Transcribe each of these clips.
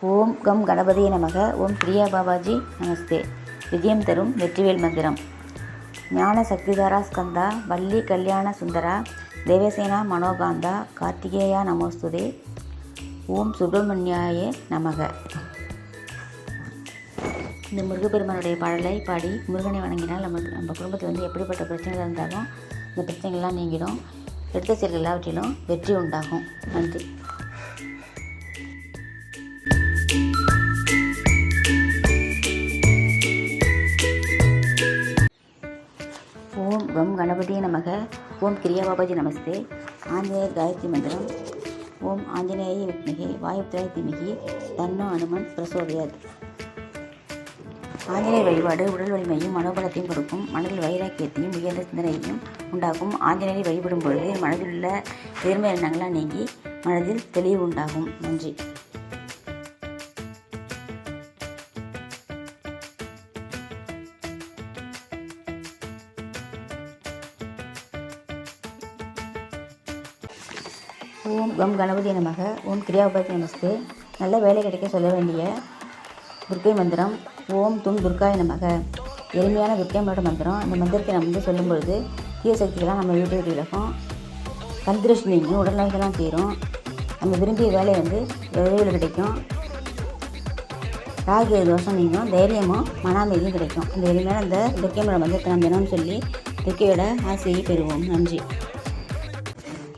ஓம் come கணபதியே நமக. ஓம் பிரியா பாபாஜி நமஸ்தே. விஜயம் தரும் வெற்றிவேல் மந்திரம். ஞான சக்திதாரா ஸ்கந்தா வள்ளி கல்யாண சுந்தரா தேவசேனா மனோகாந்தா கார்த்திகேயா நமோஸ்துதே. ஓம் சுப்பிரமணியாய நமக. இந்த முருகப்பெருமானுடைய பாடலை பாடி முருகனை வணங்கினால் நமக்கு நம்ம குடும்பத்தில் வந்து எப்படிப்பட்ட பிரச்சனைகள் இருந்தாலும் இந்த பிரச்சனைகள்லாம் நீங்கிடும். எடுத்த செயல்கள் எல்லாவற்றிலும் வெற்றி உண்டாகும். நன்றி. கணபதியே நமக ஓம் கிரியா பாபாஜி நமஸ்தே ஆஞ்சநேயர் காயத்ரி மந்திரம் ஓம் ஆஞ்சநேய வித்மிகி வாயுத்ராய திமிகி தன்னோ அனுமன் பிரசோதயத் ஆஞ்சநேயர் வழிபாடு உடல் வலிமையும் மனோபலத்தையும் கொடுக்கும் மனதில் வைராக்கியத்தையும் உயர்ந்த சிந்தனையையும் உண்டாக்கும். ஆஞ்சநேயரை வழிபடும் பொழுது மனதில் உள்ள எதிர்மை எண்ணங்களாக நீங்கி மனதில் தெளிவு உண்டாகும். நன்றி. ஓம் கணபதி நமக ஓம் கிரியாபதி நமஸ்தே. நல்ல வேலை கிடைக்க சொல்ல வேண்டிய துர்க்கை மந்திரம் ஓம் தும் துர்காய நமக. எளிமையான துர்க்கையோட மந்திரம். இந்த மந்திரத்தை நம்ம வந்து சொல்லும் பொழுது தீய சக்திகள்லாம் நம்ம வீட்டு விட்டு விலகும் கண் திருஷ்டி நீங்கும் உடல் தீரும். நம்ம விரும்பிய வேலை வந்து விரைவில் கிடைக்கும். ராகு தோஷம் நீங்கும். தைரியமும் மன அமைதியும் கிடைக்கும். இந்த எளிமையான இந்த துர்க்கையோட மந்திரத்தை நம்ம தினமும் சொல்லி துர்க்கையோட ஆசையை பெறுவோம். நன்றி.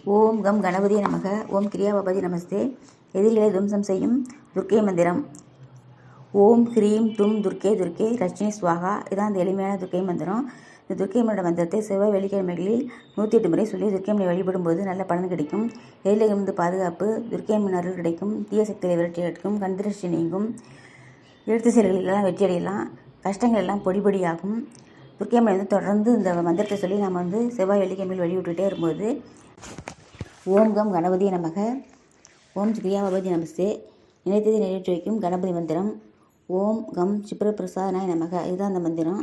ஓம் கம் கணபதி நமக. ஓம் கிரியாபதி நமஸ்தே. எதிரிலே துவம்சம் செய்யும் துர்க்கை மந்திரம். ஓம் ஹ்ரீம் தும் துர்க்கே துர்க்கே ரஷ்னி ஸ்வாகா இதான் அந்த எளிமையான துர்க்கை மந்திரம். இந்த துர்க்கை மண்ட மந்திரத்தை செவ்வாய் வெள்ளிக்கிழமைகளில் நூற்றி எட்டு முறை சொல்லி துர்க்கை மணி வழிபடும்போது நல்ல பலன் கிடைக்கும். எதிரிலிருந்து பாதுகாப்பு துர்க்கை மண் அருள் கிடைக்கும். தீய சக்திகளை விரட்டி எடுக்கும் கண்திருஷ்டி நீங்கும். எழுத்து செயல்களெல்லாம் வெற்றி அடையலாம். கஷ்டங்கள் எல்லாம் பொடி பொடியாகும். துர்க்கை மணி வந்து தொடர்ந்து இந்த மந்திரத்தை சொல்லி நம்ம வந்து செவ்வாய் வெள்ளிக்கிழமையில் வழிவிட்டுகிட்டே இருக்கும்போது ஓம் கம் கணபதி நமக. ஓம் கிரியா நமஸ்தே. நினைத்ததை நிறைவேற்றி வைக்கும் கணபதி மந்திரம். ஓம் கம் சிப்ரபிரசாதனாய் நமக. இதுதான் அந்த மந்திரம்.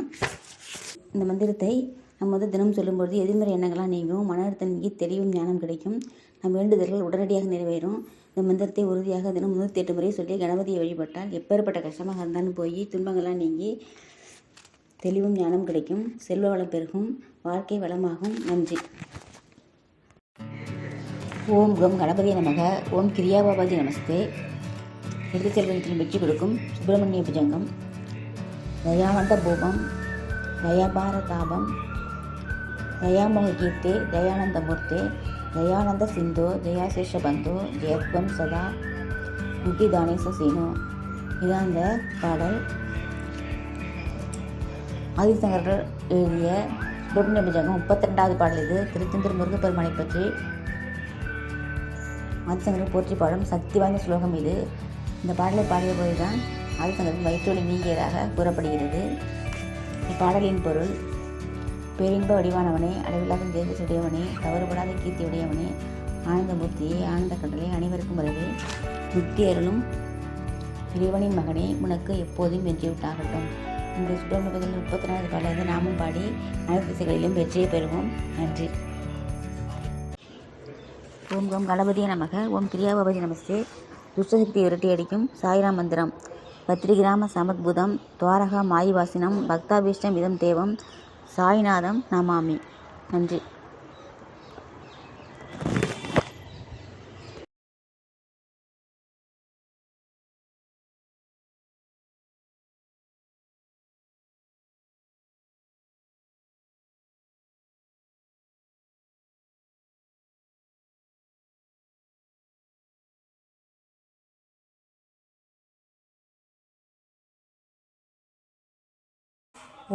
இந்த மந்திரத்தை நம்ம வந்து தினம் சொல்லும்பொழுது எதிர்மறை எண்ணங்கள்லாம் நீங்கும் மன அழுத்தம் நீங்கி தெளிவும் ஞானம் கிடைக்கும். நம் வேண்டுதல்கள் உடனடியாக நிறைவேறும். இந்த மந்திரத்தை உறுதியாக தினம் முந்நூற்றி எட்டு முறை சொல்லி கணபதியை வழிபட்டால் எப்பேற்பட்ட கஷ்டமாக இருந்தாலும் போய் துன்பங்கள்லாம் நீங்கி தெளிவும் ஞானம் கிடைக்கும். செல்வ வளம் பெருகும். வாழ்க்கை வளமாகும். நன்றி. ஓம் கம் கணபதி நமக. ஓம் கிரியாபாபாஜி நமஸ்தே. எழுதி செல்வத்தில் வெற்றி கொடுக்கும் சுப்பிரமணிய புஜங்கம். தயாவந்த பூபம் தயாபார தாபம் தயாமோக கீர்த்தே தயானந்த மூர்த்தே தயானந்த சிந்து ஜெயாசேஷ பந்து ஜெயத்வம் சதா முகி தானேச சீனு. இதான் அந்த பாடல். ஆதிசங்கர்கள் எழுதிய சுப்பிரமணிய புஜங்கம் முப்பத்தி ரெண்டாவது பாடல் இது. திருச்செந்தூர் முருகப்பெருமானை பற்றி ஆதிசங்கரை போற்றி பாடும் சக்தி வாய்ந்த ஸ்லோகம் இது. இந்த பாடலை பாடிய போது தான் ஆதிசங்கரின் வயிற்றொலி நீங்கியதாக கூறப்படுகிறது. இப்பாடலின் பொருள் பேரின்ப வடிவானவனே அளவில்லாத தேவசுடையவனே தவறுபடாத கீர்த்தியுடையவனே ஆனந்தமூர்த்தியே ஆனந்த கடலே அனைவருக்கும் வரவே முக்தி அருளும் இறைவனின் மகனே உனக்கு எப்போதும் வென்றிவிட்டாகட்டும் இந்த சுப்பிரமணியத்தில் முப்பத்தி நாலு பாடலை நாமும் பாடி அனைத்து திசைகளிலும் வெற்றியை பெறுவோம். நன்றி. ஓம் ஓம் கணபதிய நமக. ஓம் கிரியாபதி நமஸ்தே. துஷ்டசக்தி விரட்டி அடிக்கும் சாய்ரா மந்திரம். பத்ரிகிராம சமத்புதம். துவாரகா மாயிவாசினம் பக்தாபீஷ்டம் இதம் தேவம். சாய்நாதம் நமாமி. நன்றி.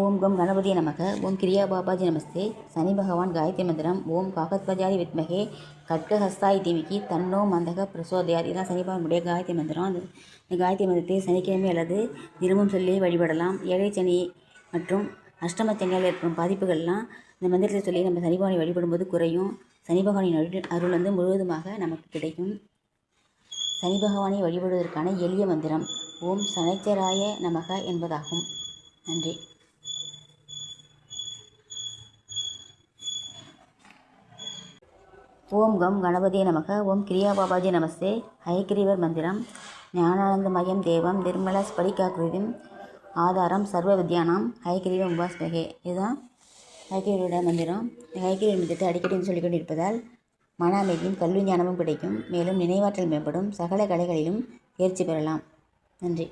ஓம் கம் கணபதி நமக. ஓம் கிரியா பாபாஜி நமஸ்தே. சனி பகவான் காயத்ரி மந்திரம். ஓம் காகத்வஜாதி வித்மகே. கட்கஹஸ்தாய் தேவிக்கு தன்னோ மந்தக பிரசோதயார் இதெல்லாம் சனி பகவானுடைய காயத்ரி மந்திரம். அந்த இந்த காயத்ரி மந்திரத்தை சனிக்கிழமை அல்லது தினமும் சொல்லி வழிபடலாம். ஏழை சனி மற்றும் அஷ்டம சனியால் ஏற்படும் பாதிப்புகள்லாம் இந்த மந்திரத்தை சொல்லி நம்ம சனி பகவானை வழிபடும்போது குறையும். சனி பகவானின் அருள் அருள் வந்து முழுவதுமாக நமக்கு கிடைக்கும். சனி பகவானை வழிபடுவதற்கான எளிய மந்திரம். ஓம் சனைச்சராய நமக என்பதாகும். நன்றி. ஓம் கம் கணபதியே நமக. ஓம் கிரியா பாபாஜி நமஸ்தே. ஹயக்ரீவர் மந்திரம். ஞானானந்த மயம் தேவம். நிர்மல ஸ்படிகாக்கிருதிம் ஆதாரம் சர்வ வித்யானாம். ஹைகிரீவம் உபாஸ்மகே இதுதான் ஹைகிரீவோட மந்திரம். இந்த மந்திரத்தை அடிக்கடி சொல்லிக் கொண்டிருப்பதால் மன அமைதியும் கல்வி ஞானமும் கிடைக்கும். மேலும் நினைவாற்றல் மேம்படும். சகல கலைகளிலும் தேர்ச்சி பெறலாம். நன்றி.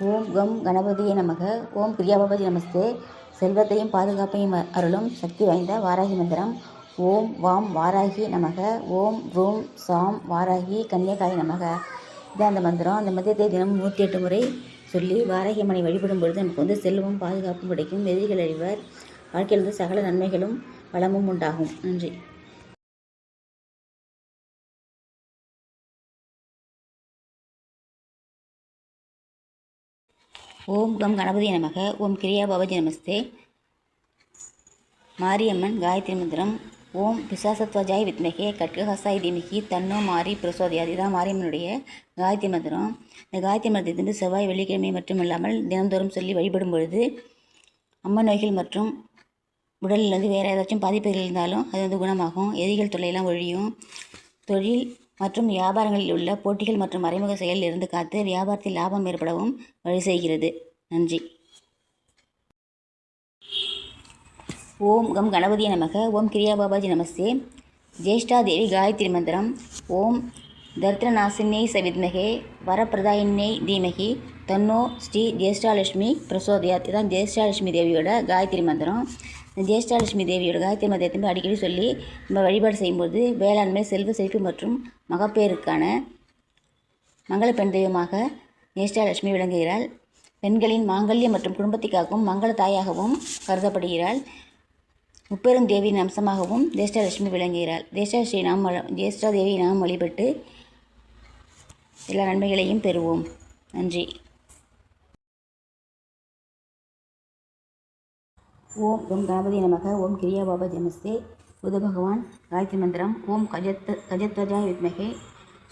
ஓம் கம் கணபதியே நமக. ஓம் பிரியாபதி நமஸ்தே. செல்வத்தையும் பாதுகாப்பையும் அருளும் சக்தி வாய்ந்த வாராகி மந்திரம். ஓம் வாம் வாராகி நமக. ஓம் ரூம் சாம் வாராகி கன்னியகாய் நமக. இதான் அந்த மந்திரம். அந்த மந்திரத்தை தினமும் நூற்றி எட்டு முறை சொல்லி வாராகி அம்மனை வழிபடும் பொழுது நமக்கு வந்து செல்வம் பாதுகாப்பும் கிடைக்கும். எதிரிகள் அழிவர் வாழ்க்கையில் வந்து சகல நன்மைகளும் வளமும் உண்டாகும். நன்றி. ஓம் கம் கணபதி நமக. ஓம் கிரியா பாபாஜி நமஸ்தே மாரியம்மன் காயத்ரி மந்திரம். ஓம் பிசாசத்வஜாய் வித்மகே. கட்கஹசாய் தீமிகி. தன்னோ மாரி பிரசோதியாது. இதான் மாரியம்மனுடைய காயத்ரி மந்திரம். இந்த காயத்ரி மந்திரத்தை வந்து செவ்வாய் வெள்ளிக்கிழமை மட்டும் இல்லாமல் தினந்தோறும் சொல்லி வழிபடும் பொழுது அம்ம நோய்கள் மற்றும் உடலில் வந்து வேறு ஏதாச்சும் பாதிப்புகள் இருந்தாலும் அது வந்து குணமாகும். எதிரிகள் தொல்லையெல்லாம் ஒழியும். தொழில் மற்றும் வியாபாரங்களில் உள்ள போட்டிகள் மற்றும் மறைமுக செயலில் இருந்து காத்து வியாபாரத்தில் லாபம் ஏற்படவும் வழி செய்கிறது. நன்றி. ஓம் கம் கணபதிய நமக. ஓம் கிரியா பாபாஜி நமஸ்தே. ஜேஷ்டா தேவி காயத்ரி மந்திரம் ஓம் தர்த்தநாசினே சவித்மகே. வரப்பிரதாயினே தீமகி. தன்னோ ஸ்ரீ ஜேஷ்டாலட்சுமி பிரசோதயாத். இதுதான் ஜேஷ்டாலட்சுமி தேவியோட காயத்ரி மந்திரம். ஜேஷ்டாலட்சுமி தேவியோட காயத்ரி மந்திரத்தை அடிக்கடி சொல்லி நம்ம வழிபாடு செய்யும்போது வேளாண்மை செல்வ செழிப்பு மற்றும் மகப்பேறுக்கான மங்கள பெண் தெய்வமாக ஜேஷ்டாலட்சுமி விளங்குகிறாள். பெண்களின் மாங்கல்யம் மற்றும் குடும்பத்திற்காகவும் மங்கள தாயாகவும் கருதப்படுகிறாள். முப்பெரும் தேவியின் அம்சமாகவும் ஜேஷ்டாலட்சுமி விளங்குகிறாள். ஜேஷ்டாலட்சுமி நாம் ஜேஷ்டா தேவியை நாம் வழிபட்டு எல்லா நன்மைகளையும் பெறுவோம். நன்றி. ஓம் ஓம் கணபதி நமக ஓம் கிரியா பாபா நமஸ்தே புத பகவான் காயத்ரி மந்திரம் ஓம் கஜத் கஜத்வஜாய் வித்மகே.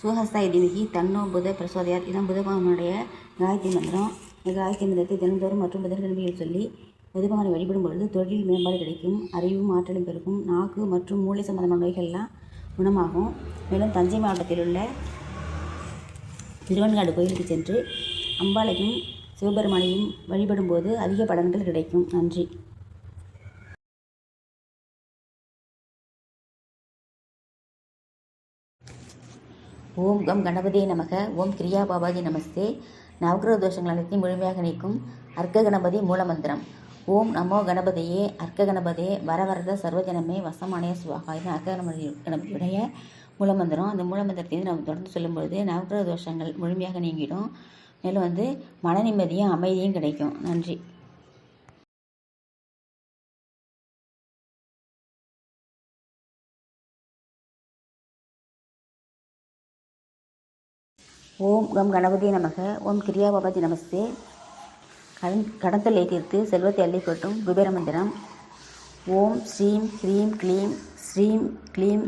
சுஹஸ்தாய் திமிகி தன்னோ புத பிரசோதயார் இதான் புத பகவானுடைய காயத்ரி மந்திரம். இந்த காயத்ரி மந்திரத்தை தினந்தோறும் மற்றும் புதன்கிழமையில் சொல்லி புத பகவானை வழிபடும் பொழுது தொழில் மேம்பாடு கிடைக்கும் அறிவும் ஆற்றலும் பெருக்கும் நாக்கு மற்றும் மூளை சம்பந்தமான நோய்கள்லாம் குணமாகும். மேலும் தஞ்சை மாவட்டத்தில் உள்ள திருவன்காடு கோயிலுக்கு சென்று அம்பாளையும் சிவபெருமானையும் வழிபடும்போது அதிக பலன்கள் கிடைக்கும். நன்றி. ஓம் கம் கணபதே நமக ஓம் கிரியா பாபாஜி நமஸ்தே. நவகிரக தோஷங்கள் அனைத்தையும் முழுமையாக நீக்கும் அர்க்க கணபதி மூலமந்திரம். ஓம் நமோ கணபதியே அர்க்க கணபதே வரவரத சர்வஜனமே வசமானய சுவாகா இது அர்க்க கணபதி கணபதியுடைய மூலமந்திரம். அந்த மூலமந்திரத்தை நம்ம தொடர்ந்து சொல்லும்பொழுது நவகிரக தோஷங்கள் முழுமையாக நீங்கிடும். மேலும் வந்து மன நிம்மதியும் அமைதியும் கிடைக்கும். நன்றி. ஓம் கம் கணபதி நமக. ஓம் கிரியா பாபாஜி நமஸ்தே. கடன் கடத்தலை தீர்த்து செல்வத்தை அள்ளி கொட்டும் குபேர மந்திரம் ஓம் ஸ்ரீம் ஹ்ரீம் க்ளீம் ஸ்ரீம் க்ளீம்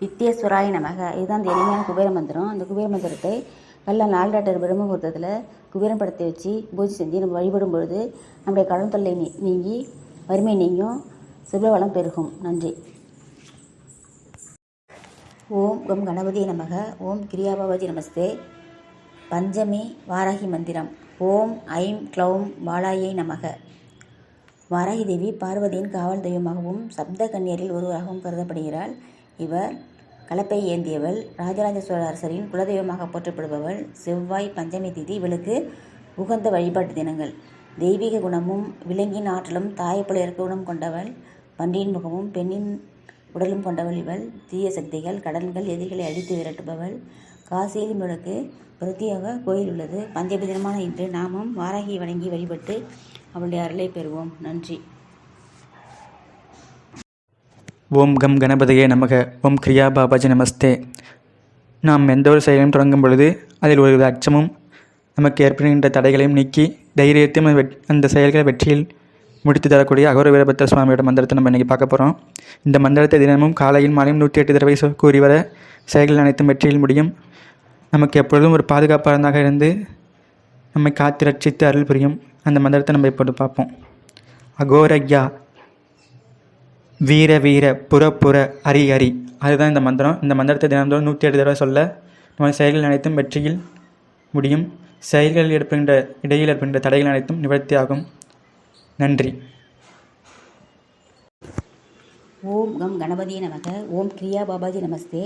வித்யேஸ்வராய நமக. இதுதான் அந்த எளிமையான குபேர மந்திரம் அந்த குபேர மந்திரத்தை நல்ல நாளாட்டர் பிரம்ம முகூர்த்தத்தில் குபேரம் படத்தை வச்சு பூஜை செஞ்சு நம்ம வழிபடும் பொழுது நம்முடைய கடன் தொல்லை நீ நீங்கி வறுமை நீங்கும் செல்வவளம் பெருகும். நன்றி. ஓம் கம் கணபதி நமக. ஓம் கிரியா பாபாஜி நமஸ்தே. பஞ்சமி வாராகி மந்திரம். ஓம் ஐம் க்ளௌம் வாலாயை நமக. வாராகி தேவி பார்வதியின் காவல் தெய்வமாகவும் சப்த கன்னியரில் ஒருவராகவும் கருதப்படுகிறாள். இவர் கலப்பை ஏந்தியவள் ராஜராஜ சோழ அரசரின் குலதெய்வமாக போற்றப்படுபவள் செவ்வாய் பஞ்சமி திதி இவளுக்கு உகந்த வழிபாட்டு தினங்கள். தெய்வீக குணமும் விலங்கின் ஆற்றலும் தாயப்போல குணம் கொண்டவள் பன்றியின் முகமும் பெண்ணின் உடலும் கொண்டவள் இவள் தீய சக்திகள் கடன்கள் எதிரிகளை அழித்து விரட்டுபவள் காசியில் இவளுக்கு பிரத்யேக கோயில் உள்ளது. பஞ்சமி தினமான இன்று நாமும் வாராகி வணங்கி வழிபட்டு அவளுடைய அருளை பெறுவோம். நன்றி. ஓம் கம் கணபதியே நமக. ஓம் கிரியா பாபாஜி நமஸ்தே. நாம் எந்த ஒரு செயலையும் தொடங்கும் பொழுது அதில் ஒரு அச்சமும் நமக்கு ஏற்படுகின்ற தடைகளையும் நீக்கி தைரியத்தையும் அந்த செயல்களை வெற்றியில் முடித்து தரக்கூடிய அகோர வீரபத்திர சுவாமியோட மந்திரத்தை நம்ம இன்றைக்கி பார்க்க போகிறோம் இந்த மந்திரத்தை தினமும் காலையில் மாலையும் நூற்றி எட்டு தடவை கூறி வர செயல்கள் அனைத்தும் வெற்றியில் முடியும். நமக்கு எப்பொழுதும் ஒரு பாதுகாப்பாளனாக இருந்து நம்மை காத்து ரட்சித்து அருள் புரியும் அந்த மந்திரத்தை நம்ம இப்போது பார்ப்போம். அகோரய்யா வீர வீர புற புற அரி அரி. அதுதான் இந்த மந்திரம். இந்த மந்திரத்தை தினந்தோறும் நூற்றி எட்டு தடவை சொல்ல நம்ம செயல்கள் அனைத்தும் வெற்றியில் முடியும். செயல்களில் ஏற்படுகின்ற இடையில் ஏற்படுகின்ற தடைகள் அனைத்தும் நிவர்த்தியாகும் நன்றி. ஓம் கம் கணபதி நமக. ஓம் கிரியா பாபாஜி நமஸ்தே.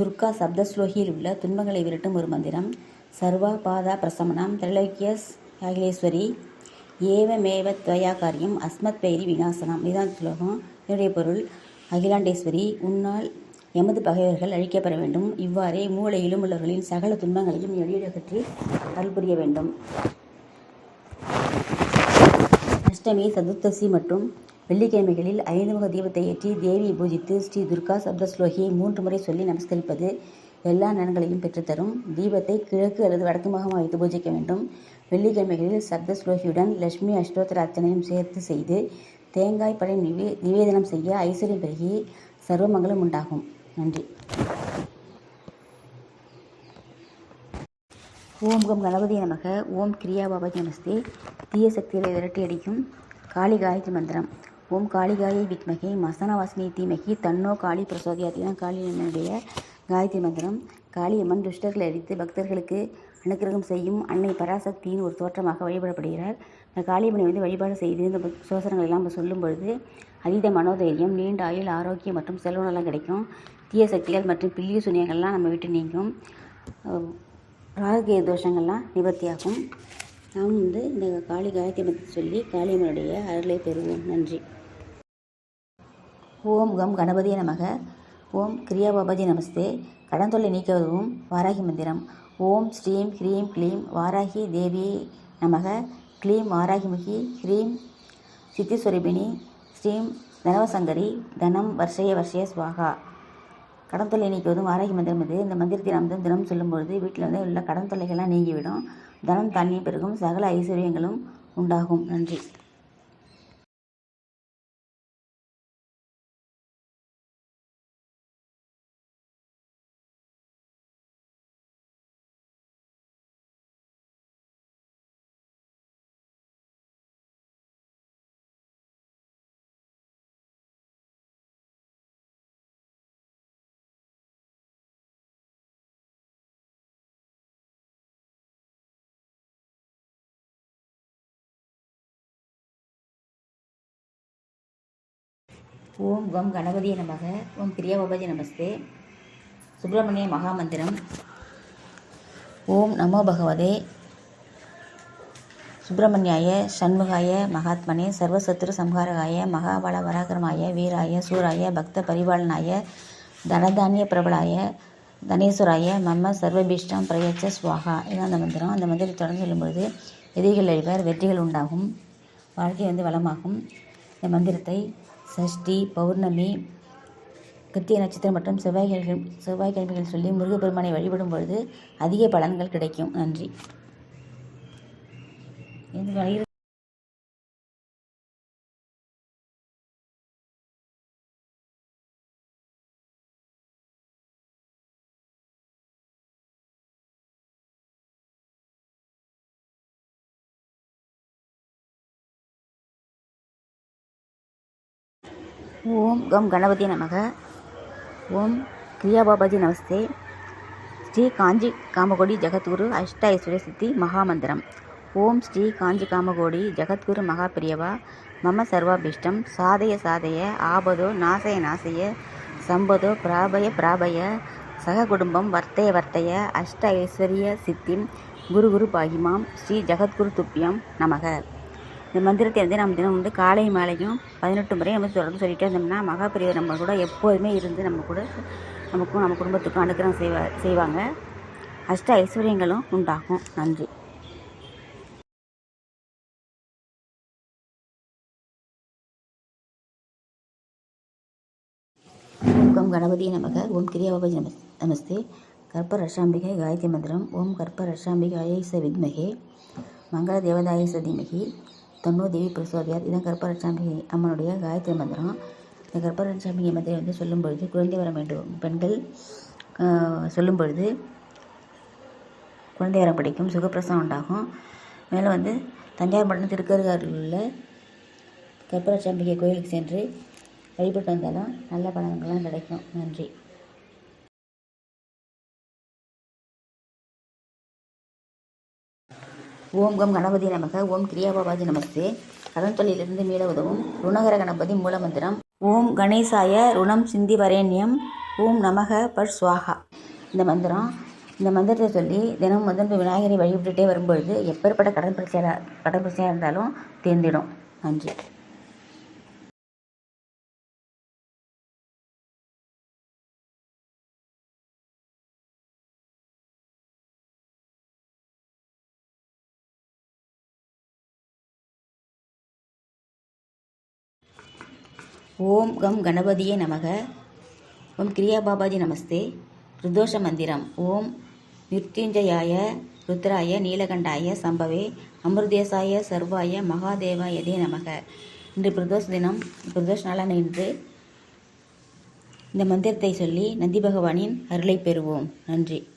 துர்கா சப்தஸ்லோகியில் உள்ள துன்பங்களை விரட்டும் ஒரு மந்திரம். சர்வா பாதா பிரசமனம் திரலோக்கியஸ் அகிலேஸ்வரி. ஏவமேவ துவயா காரியம் அஸ்மத் பெயரி விநாசனம். இதுதான் ஸ்லோகம். என்னுடைய பொருள் அகிலாண்டேஸ்வரி உன்னால் எமது பகைவர்கள் அழிக்கப்பெற வேண்டும். இவ்வாறே மூளையிலும் உள்ளவர்களின் சகல துன்பங்களையும் எளியகற்றி அருள் புரிய வேண்டும். அஷ்டமி சதுர்த்தசி மற்றும் வெள்ளிக்கிழமைகளில் ஐந்துமுக தீபத்தை ஏற்றி தேவியை பூஜித்து ஸ்ரீ துர்கா சப்தஸ்லோகியை மூன்று முறை சொல்லி நமஸ்கரிப்பது எல்லா நலன்களையும் பெற்றுத்தரும். தீபத்தை கிழக்கு அல்லது வடக்கு முகமாக வைத்து பூஜிக்க வேண்டும். வெள்ளிக்கிழமைகளில் சப்தஸ்லோகியுடன் லட்சுமி அஷ்டோத்தர அர்ச்சனையும் சேர்த்து செய்து தேங்காய் பழம் நிவே நிவேதனம் செய்ய ஐஸ்வர்யம் பெருகி சர்வமங்கலம் உண்டாகும். நன்றி. ஓம் கம் கணபதி நமக. ஓம் கிரியா பாபாஜி நமஸ்தே. தீய சக்திகளை விரட்டி அடிக்கும் காளி காயத்ரி மந்திரம். ஓம் காளிகாயை வித்மகே மசனவாசினி தீமகி தன்னோ காளி பிரசோதியாத்திதான் காளியம்மனுடைய காயத்ரி மந்திரம். காளியம்மன் துஷ்டர்களை அடித்து பக்தர்களுக்கு அனுக்கிரகம் செய்யும் அன்னை பராசக்தியின் ஒரு தோற்றமாக வழிபடப்படுகிறார். இந்த காளியம்மனை வந்து வழிபாடு செய்து இந்த சோசனங்கள் எல்லாம் நம்ம சொல்லும் பொழுது அதீத மனோதைரியம் நீண்ட ஆயுள் ஆரோக்கியம் மற்றும் செல்வனெல்லாம் கிடைக்கும். தீய சக்திகள் மற்றும் பில்லி சுனியங்கள்லாம் நம்ம விட்டு நீங்கும். அஹ் ராககேய தோஷங்கள்லாம் நிவர்த்தியாகும். நாம் வந்து இந்த காளி காயத்தை பற்றி சொல்லி காளியம்மனுடைய அருளை பெறுவோம். நன்றி. ஓம் கம் கணபதி நமக. ஓம் கிரியா பாபாஜி நமஸ்தே. கடன் தொல்லை நீக்க உதவும் வாராகி மந்திரம். ஓம் ஸ்ரீம் ஹ்ரீம் க்ளீம் வாராகி தேவி நமக. க்ளீம் வாராகிமுகி ஹ்ரீம் சித்திஸ்வரூபிணி. ஸ்ரீம் தனவசங்கரி தனம் வர்ஷய வர்ஷய ஸ்வாகா கடன் தொல்லை நீக்குவதும் வாராகி மந்திரம் இது. இந்த மந்திரத்தை நாம் தான் தினம் சொல்லும்பொழுது வீட்டில் வந்து உள்ள கடன் தொல்லைகள்லாம் நீங்கிவிடும். தனம் தண்ணி பெருகும் சகல ஐஸ்வர்யங்களும் உண்டாகும். நன்றி. ஓம் கம் கணபதிய நமக. ஓம் பிரியா பாபாஜி நமஸ்தே. சுப்பிரமணிய மகாமந்திரம். ஓம் நமோ பகவதே. சுப்பிரமணியாய சண்முகாய மகாத்மனே சர்வசத்ரு சம்ஹாரகாய மகாபல வராகரமாய வீராய சூராய பக்த பரிபாலனாய தனதானிய பிரபலாய தனேஸ்வராய மம்ம சர்வபீஷ்டம் பிரயச்ச சுவாகா. இதுதான் அந்த மந்திரம். அந்த மந்திரத்தை தொடர்ந்து சொல்லும்பொழுது எதிரிகள் அழிவர் வெற்றிகள் உண்டாகும். வாழ்க்கை வந்து வளமாகும். இந்த மந்திரத்தை சஷ்டி பௌர்ணமி கிருத்திய நட்சத்திரம் மற்றும் செவ்வாய்க்கிழமை செவ்வாய்க்கிழமைகள் சொல்லி முருகப்பெருமானை வழிபடும் பொழுது அதிக பலன்கள் கிடைக்கும். நன்றி. ஓம் கம் கணபதி நமக. ஓம் கிரியா பாபாஜி நமஸ்தே. ஸ்ரீ காஞ்சி காமகோடி ஜெகத்குரு அஷ்ட ஐஸ்வர்ய சித்தி மகாமந்திரம். ஓம் ஸ்ரீ காஞ்சி காமகோடி ஜெகத்குரு மகாபிரியவா. மம சர்வாபிஷ்டம். சாதய சாதய ஆபதோ நாசய நாசய சம்பதோ பிராபய பிராபய சக குடும்பம் வர்த்தய வர்த்தய அஷ்ட ஐஸ்வர்ய சித்திம் குரு குரு பாகிமாம் ஸ்ரீ ஜெகத்குரு துப்பியம் நமக. இந்த மந்திரத்தை வந்து நம்ம தினம் வந்து காலை மாலையும் பதினெட்டு முறை நம்ம தொடர்ந்து சொல்லிட்டே இருந்தோம்னா மகாபிரிவர் நம்ம கூட எப்போதுமே இருந்து நம்ம கூட நமக்கும் நம்ம குடும்பத்துக்கும் அனுக்கிறம் செய்வா செய்வாங்க. அஷ்ட ஐஸ்வர்யங்களும் உண்டாகும். நன்றி. ஓம் கணபதி நமக. ஓம் கிரியாபாபதி நமஸ் நமஸ்தே. கற்ப ரஷாம்பிகை காயத்ரி மந்திரம். ஓம் கற்ப ரஷாம்பிகாயை ச வித்மகே மங்கள தேவதாய சதிமகி. தொண்ணூறு தேவி பிரசோபியார் இதான் கற்ப அம்மனுடைய காயத்ரி மந்திரம். இந்த கற்ப மந்திரம் வந்து சொல்லும் பொழுது குழந்தை வர வேண்டும் பெண்கள் சொல்லும் பொழுது குழந்தை வரம் பிடிக்கும் சுகப்பிரசவம் உண்டாகும். மேலே வந்து தஞ்சாவூர் மாவட்டம் திருக்கருகாரில் உள்ள கற்பரச்சாம்பிகை கோயிலுக்கு சென்று வழிபட்டு வந்தாலும் நல்ல பலன்கள்லாம் கிடைக்கும். நன்றி. ஓம் கம் கணபதி நமக ஓம் கிரியாபாபாஜி நமஸ்தே. கடன் தொழிலிருந்து மீள உதவும் ருணகர கணபதி மூலமந்திரம். ஓம் கணேசாய ருணம் சிந்தி வரேண்யம் ஓம் நமக பர் சுவாகா. இந்த மந்திரம் இந்த மந்திரத்தை சொல்லி தினம் வந்து விநாயகரை வழிபட்டுட்டே வரும்பொழுது எப்பேற்பட்ட கடன் பிரச்சனை கடன் பிரச்சனையாக இருந்தாலும் தேர்ந்திடும். நன்றி. ஓம் கம் கணபதியே நமக. ஓம் கிரியா பாபாஜி நமஸ்தே. ருதோஷ மந்திரம். ஓம் மிருத்யுஞ்சயாய ருத்ராய நீலகண்டாய சம்பவே அமிர்தேசாய சர்வாய மகாதேவாயதே நமக. இன்று பிரதோஷ தினம் பிரதோஷ நாளான இன்று இந்த மந்திரத்தை சொல்லி நந்தி பகவானின் அருளை பெறுவோம். நன்றி.